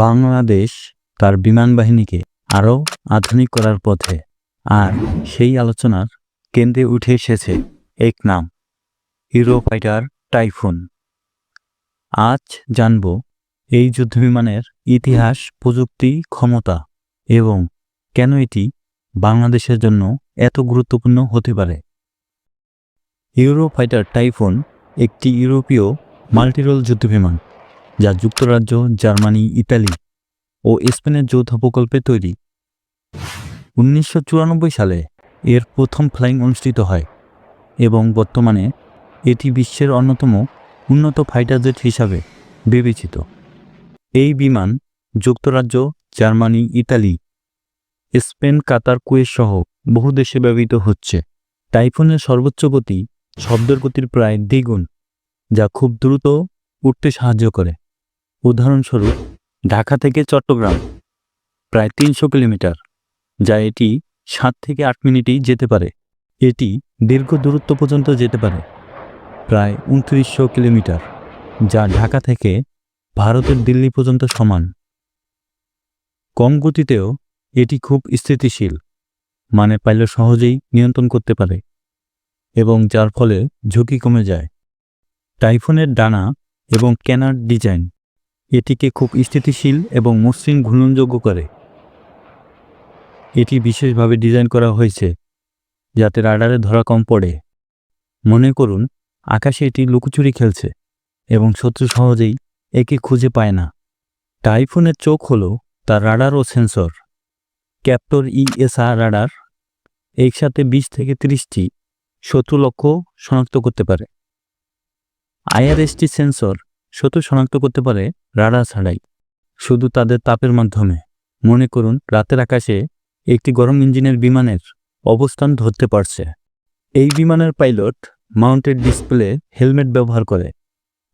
বাংলাদেশ তার বিমান বাহিনীকে আরও আধুনিক করার পথে, আর সেই আলোচনার কেন্দ্রে উঠে এসেছে এক নাম ইউরোফাইটার টাইফুন। আজ জানব এই যুদ্ধবিমানের ইতিহাস, প্রযুক্তি, ক্ষমতা এবং কেন এটি বাংলাদেশের জন্য এত গুরুত্বপূর্ণ হতে পারে। ইউরোফাইটার টাইফুন একটি ইউরোপীয় মাল্টিরোল যুদ্ধবিমান। যা যুক্তরাজ্য, জার্মানি, ইতালি ও স্পেনের যৌথ প্রকল্পে তৈরি। উনিশশো চুরানব্বই সালে এর প্রথম ফ্লাইং অনুষ্ঠিত হয় এবং বর্তমানে এটি বিশ্বের অন্যতম উন্নত ফাইটার জেট হিসাবে বিবেচিত। এই বিমান যুক্তরাজ্য, Germany, Italy, Spain, Qatar, Kuwait সহ বহু দেশে ব্যবহৃত হচ্ছে। টাইফুনের সর্বোচ্চ গতি শব্দের গতির প্রায় দ্বিগুণ, যা খুব দ্রুত উঠতে সাহায্য করে। উদাহরণস্বরূপ, ঢাকা থেকে চট্টগ্রাম, প্রায় তিনশো কিলোমিটার, যা এটি সাত থেকে আট মিনিটেই যেতে পারে। এটি দীর্ঘ দূরত্ব পর্যন্ত যেতে পারে, প্রায় উনত্রিশশো কিলোমিটার, যা ঢাকা থেকে ভারতের দিল্লি পর্যন্ত সমান। কম গতিতেও এটি খুব স্থিতিশীল মানে পাইলে সহজেই নিয়ন্ত্রণ করতে পারে, এবং যার ফলে ঝুঁকি কমে যায়। টাইফুনের ডানা এবং ক্যানার ডিজাইন এটিকে খুব স্থিতিশীল এবং মসৃণ ঘূর্ণনযোগ্য করে। এটি বিশেষভাবে ডিজাইন করা হয়েছে যাতে রাডারে ধরা কম পড়ে। মনে করুন, আকাশে এটি লুকোচুরি খেলছে এবং শত্রু সহজেই একে খুঁজে পায় না। টাইফুনের চোখ হল তার রাডার ও সেন্সর। ক্যাপ্টর ইএসআর রাডার একসাথে বিশ থেকে ত্রিশটি শত্রু লক্ষ্য শনাক্ত করতে পারে। আইআরএসটি সেন্সর শত্রু শনাক্ত করতে পারে রাডার ছাড়াই। শুধু তাদের তাপের মাধ্যমে। মনে করুন, রাতের আকাশে একটি গরম ইঞ্জিনের বিমানের অবস্থান ধরতে পারছে। এই বিমানের পাইলট মাউন্টেড ডিসপ্লে হেলমেট ব্যবহার করে,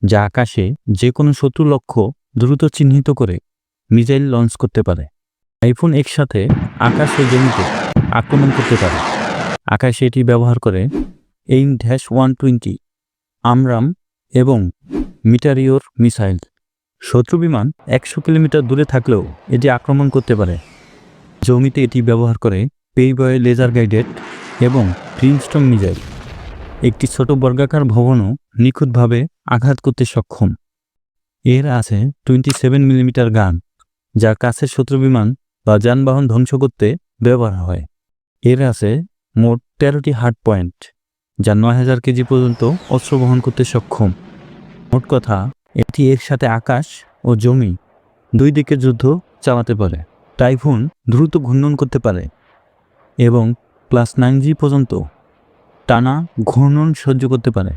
যা আকাশে যে কোনো শত্রু লক্ষ্য দ্রুত চিহ্নিত করে মিসাইল লঞ্চ করতে পারে। আইফোন একসাথে আকাশ ও জমিতে আক্রমণ করতে পারে। আকাশে এটি ব্যবহার করে AIM dash one twenty, AMRAAM এবং মিটারিওর মিসাইল। শত্রু বিমান একশো কিলোমিটার দূরে থাকলেও এটি আক্রমণ করতে পারে। জমিতে এটি ব্যবহার করে পেইবয় লেজার গাইডেড এবং প্রিন্সটন মিজাইল একটি ছোট বর্গাকার ভবনও নিখুঁতভাবে আঘাত করতে সক্ষম। এর আছে টোয়েন্টি সেভেন মিলিমিটার গান, যা কাছের শত্রু বিমান বা যানবাহন ধ্বংস করতে ব্যবহার হয়। এর আছে মোট তেরোটি হার্ড পয়েন্ট, যা নয় হাজার কেজি পর্যন্ত অস্ত্র বহন করতে সক্ষম। মোট কথা এটি এর সাথে আকাশ ও জমি, দুই দিকে যুদ্ধ চালাতে পারে। টাইফুন দ্রুত ঘূর্ণন করতে পারে এবং প্লাস নাইন জি পর্যন্ত টানা ঘূর্ণন সহ্য করতে পারে।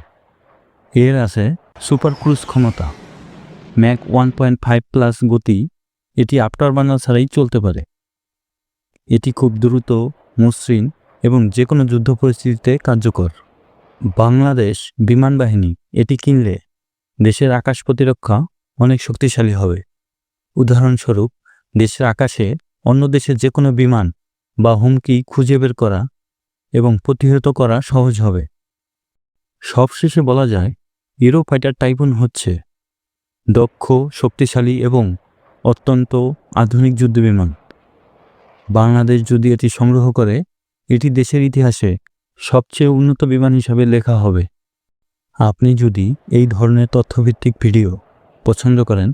এর আছে সুপার ক্রুজ ক্ষমতা, Mach one point five plus গতি, এটি আফটার বার্নার ছাড়াই চলতে পারে। এটি খুব দ্রুত, মসৃণ এবং যে কোনো যুদ্ধ পরিস্থিতিতে কার্যকর। বাংলাদেশ বিমান বাহিনী এটি কিনলে দেশের আকাশ প্রতিরক্ষা অনেক শক্তিশালী হবে। উদাহরণস্বরূপ, দেশের আকাশে অন্য দেশের যে কোনো বিমান বা হুমকি খুঁজে বের করা এবং প্রতিহত করা সহজ হবে। সবশেষে বলা যায়, ইউরো ফাইটার টাইপুন হচ্ছে দক্ষ, শক্তিশালী এবং অত্যন্ত আধুনিক যুদ্ধবিমান বাংলাদেশ যদি এটি সংগ্রহ করে, এটি দেশের ইতিহাসে সবচেয়ে উন্নত বিমান হিসাবে লেখা হবে। আপনি যদি এই ধরনের তথ্যভিত্তিক ভিডিও পছন্দ করেন,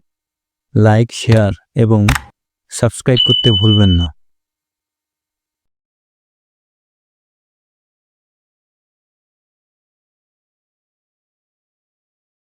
লাইক, শেয়ার এবং সাবস্ক্রাইব করতে ভুলবেন না।